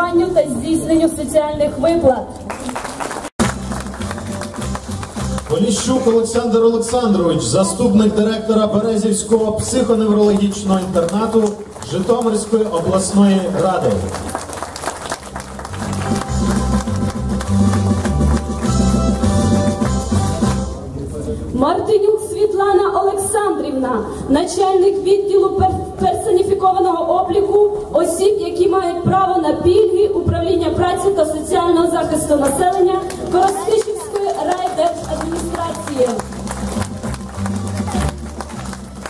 нарахуванню та здійсненню соціальних виплат. Поліщук Олександр Олександрович, заступник директора Березівського психоневрологічного інтернату Житомирської обласної ради. Мартинюк Світлана Олександрівна, начальник відділу праці та соціального захисту населення Коростишівської райдержадміністрації.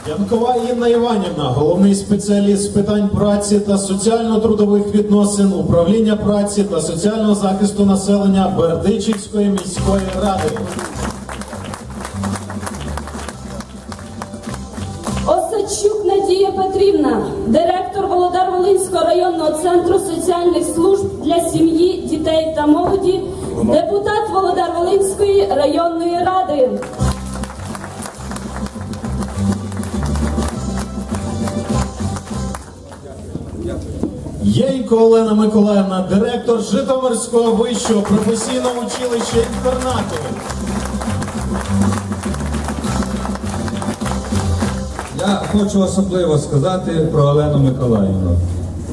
Янкова Інна Іванівна, головний спеціаліст з питань праці та соціально-трудових відносин, управління праці та соціального захисту населення Бердичівської міської ради. Володар-Волинського районного центру соціальних служб для сім'ї, дітей та молоді, депутат Володар-Волинської районної ради. Єйко Олена Миколаївна, директор Житомирського вищого професійного училища інтернату. Я хочу особливо сказати про Олену Миколаївну.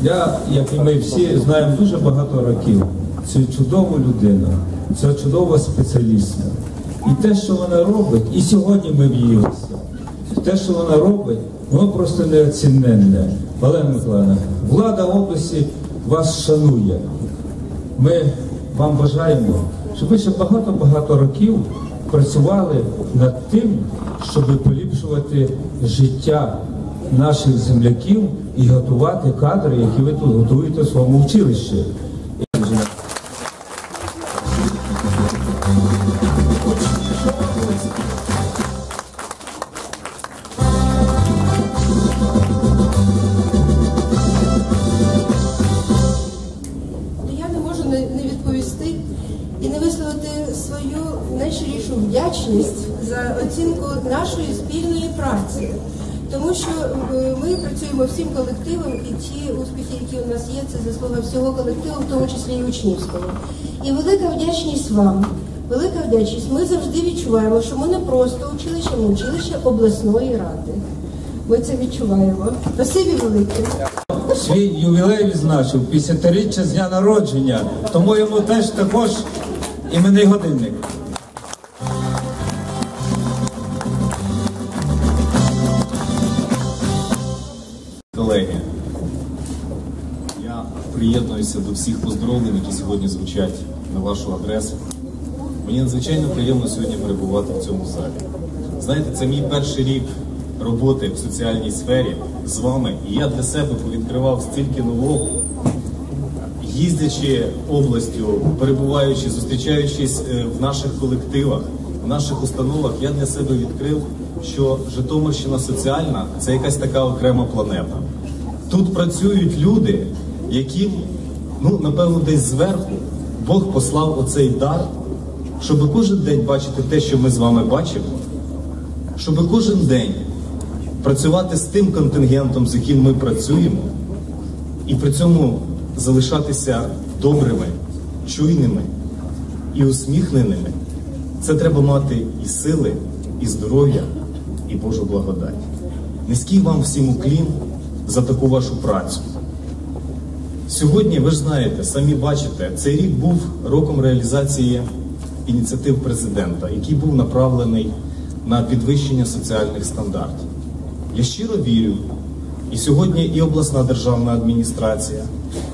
Я, як і ми всі, знаємо дуже багато років цю чудову людину, цю чудового спеціаліста. І те, що вона робить, і сьогодні ми в її гостях, те, що вона робить, воно просто неоціненне. Олена Миколаївна, влада області вас шанує. Ми вам бажаємо, щоб ви ще багато-багато років працювали над тим, щоб поліпшувати життя наших земляків і готувати кадри, які ви тут готуєте в своєму училищі. Я не можу не, не відповісти і не висловити свою найщирішу вдячність за оцінку нашої спільної праці. Тому що е, ми працюємо всім колективом, і ті успіхи, які у нас є, це заслуга всього колективу, в тому числі і учнівського. І велика вдячність вам. Велика вдячність. Ми завжди відчуваємо, що ми не просто училище, ми училище обласної ради. Ми це відчуваємо. Спасибі велике. Свій ювілей відзначив 50-річчя з дня народження, тому йому теж також іменний годинник. Колеги, я приєднуюся до всіх поздоровлень, які сьогодні звучать на вашу адресу. Мені надзвичайно приємно сьогодні перебувати в цьому залі. Знаєте, це мій перший рік роботи в соціальній сфері з вами, і я для себе повідкривав стільки нового, їздячи областю, перебуваючи, зустрічаючись е, в наших колективах, в наших установах, я для себе відкрив, що Житомирщина соціальна це якась така окрема планета. Тут працюють люди, яким, ну напевно, десь зверху Бог послав оцей дар, щоб кожен день бачити те, що ми з вами бачимо, щоб кожен день працювати з тим контингентом, з яким ми працюємо, і при цьому залишатися добрими, чуйними і усміхненими. Це треба мати і сили, і здоров'я, і Божу благодать. Низький вам всім уклін за таку вашу працю. Сьогодні, ви ж знаєте, самі бачите, цей рік був роком реалізації ініціатив президента, який був направлений на підвищення соціальних стандартів. Я щиро вірю, і сьогодні і обласна державна адміністрація,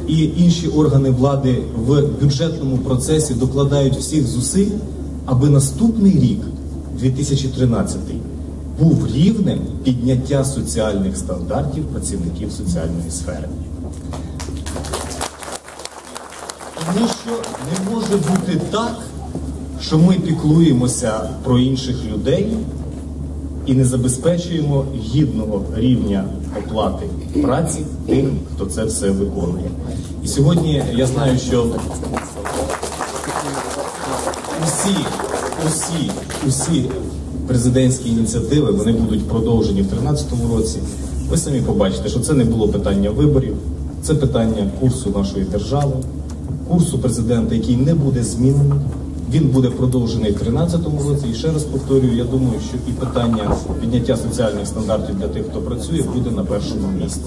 і інші органи влади в бюджетному процесі докладають всіх зусиль, аби наступний рік, 2013, був рівнем підняття соціальних стандартів працівників соціальної сфери. Тому що не може бути так, що ми піклуємося про інших людей і не забезпечуємо гідного рівня оплати праці тим, хто це все виконує. І сьогодні я знаю, що усі, усі, усі президентські ініціативи вони будуть продовжені в 2013 році. Ви самі побачите, що це не було питання виборів, Це питання курсу нашої держави, курсу президента, який не буде змінений. Він буде продовжений в 2013 році. І ще раз повторюю, я думаю, що і питання підняття соціальних стандартів для тих, хто працює, буде на першому місці.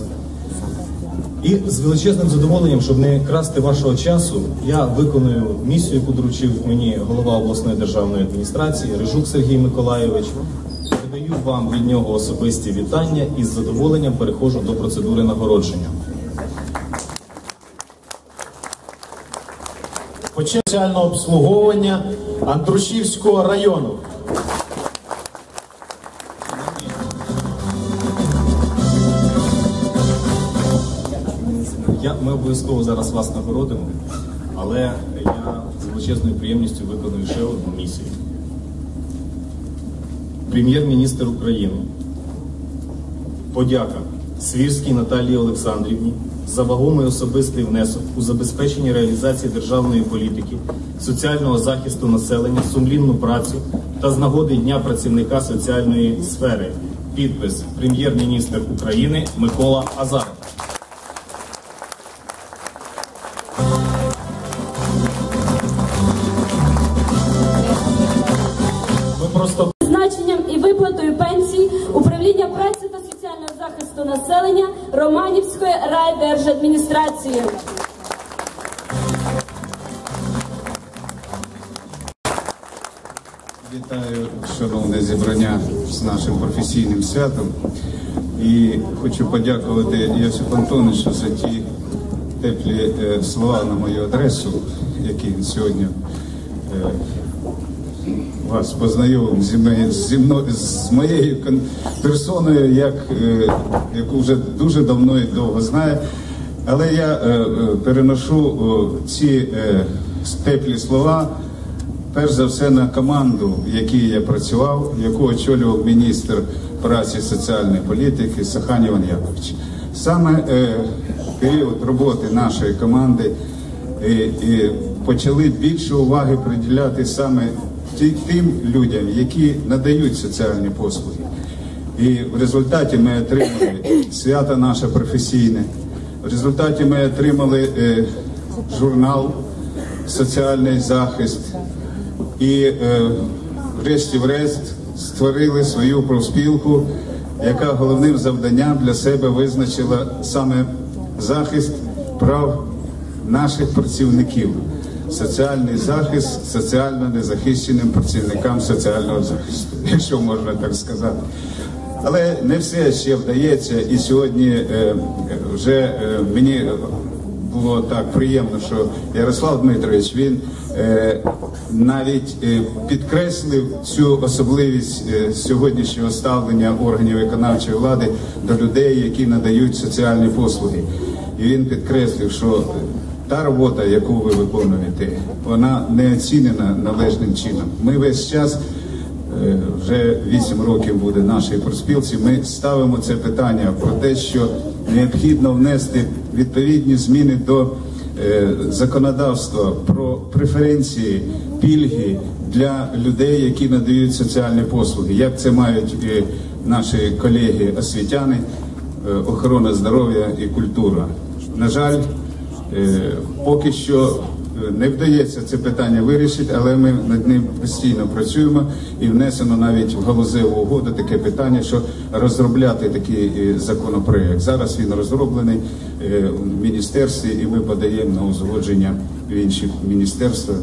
І з величезним задоволенням, щоб не красти вашого часу, я виконую місію, яку доручив мені голова обласної державної адміністрації Рижук Сергій Миколайович. Передаю вам від нього особисті вітання і з задоволенням переходжу до процедури нагородження. Почав обслуговування Андрушівського району. Ми обов'язково зараз вас нагородимо, але я з величезною приємністю виконую ще одну місію. Прем'єр-міністр України. Подяка Свірській Наталії Олександрівні за вагомий особистий внесок у забезпечення реалізації державної політики, соціального захисту населення, сумлінну працю та з нагоди Дня працівника соціальної сфери. Підпис Прем'єр-міністр України Микола Азаров. Райдержадміністрації. Вітаю, шановне зібрання з нашим професійним святом. І хочу подякувати Йосипу Антоновичу за ті теплі е, слова на мою адресу, які він сьогодні е, вас познайомив зі мною, з моєю персоною, як, е, яку вже дуже давно і довго знає. Але я е, е, переношу о, ці е, теплі слова перш за все на команду, в якій я працював, яку очолював міністр праці і соціальної політики Сахан Іван Якович. Саме е, період роботи нашої команди е, е, почали більше уваги приділяти саме тим людям, які надають соціальні послуги. І в результаті ми отримали свято наше професійне. В результаті ми отримали е, журнал Соціальний захист і е, врешті-врешт створили свою профспілку, яка головним завданням для себе визначила саме захист прав наших працівників, соціальний захист соціально незахищеним працівникам соціального захисту, якщо можна так сказати. Але не все ще вдається, і сьогодні е, вже е, мені було так приємно, що Ярослав Дмитрович він е, навіть підкреслив цю особливість сьогоднішнього ставлення органів виконавчої влади до людей, які надають соціальні послуги. І він підкреслив, що та робота, яку ви виконуєте, вона не оцінена належним чином. Ми весь час вже 8 років буде нашій проспілці. Ми ставимо це питання про те, що необхідно внести відповідні зміни до е, законодавства про преференції, пільги для людей, які надають соціальні послуги. Як це мають наші колеги освітяни, е, охорона здоров'я і культура. На жаль, Е, Поки що е, не вдається це питання вирішити, але ми над ним постійно працюємо і внесено навіть в галузеву угоду таке питання, що розробляти такий е, законопроект. Зараз він розроблений е, в міністерстві, і ми подаємо на узгодження в інші міністерства.